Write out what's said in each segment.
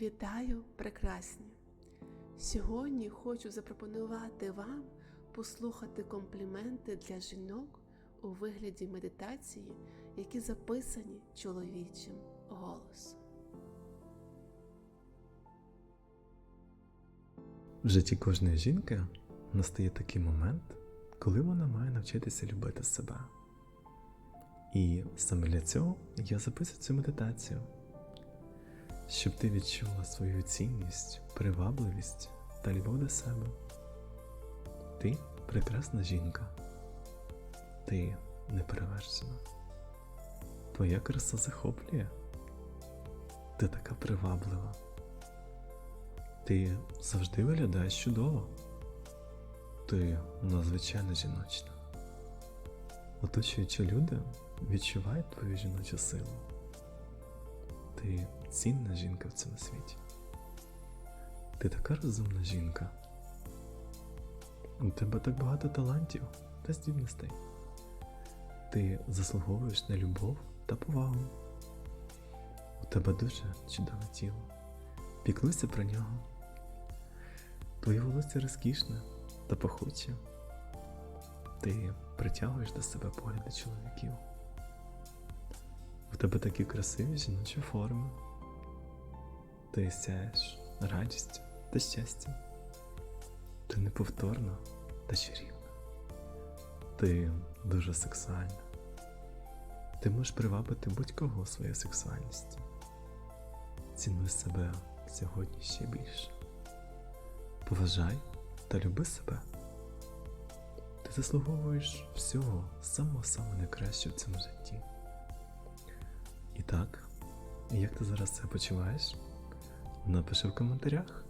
Вітаю, прекрасні! Сьогодні хочу запропонувати вам послухати компліменти для жінок у вигляді медитації, які записані чоловічим голосом. В житті кожної жінки настає такий момент, коли вона має навчитися любити себе. І саме для цього я записую цю медитацію, щоб ти відчула свою цінність, привабливість та любов до себе. Ти прекрасна жінка. Ти неперевершена. Твоя краса захоплює. Ти така приваблива. Ти завжди виглядаєш чудово. Ти надзвичайно жіночна. Оточуючи люди відчувають твою жіночу силу. Ти цінна жінка в цьому світі. Ти така розумна жінка. У тебе так багато талантів та здібностей. Ти заслуговуєш на любов та повагу. У тебе дуже чудове тіло. Піклуйся про нього. Твоє волосся розкішне та пахуче. Ти притягуєш до себе погляди чоловіків. В тебе такі красиві жіночі форми. Ти сяєш радістю та щастям. Ти неповторна та чарівна. Ти дуже сексуальна. Ти можеш привабити будь-кого своєю сексуальністю. Цінуй себе сьогодні ще більше. Поважай та люби себе. Ти заслуговуєш всього самого самого найкращого в цьому житті. І так, як ти зараз себе почуваєш? Напиши в коментарях.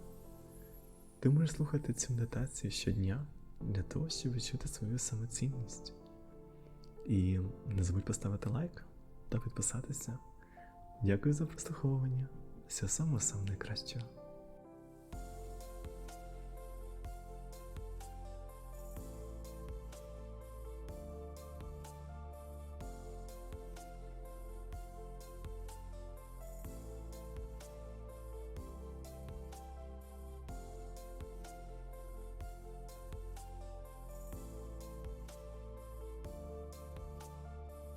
Ти можеш слухати цю медитацію щодня для того, щоб відчути свою самоцінність. І не забудь поставити лайк та підписатися. Дякую за прослуховування. Все самого сам найкращого.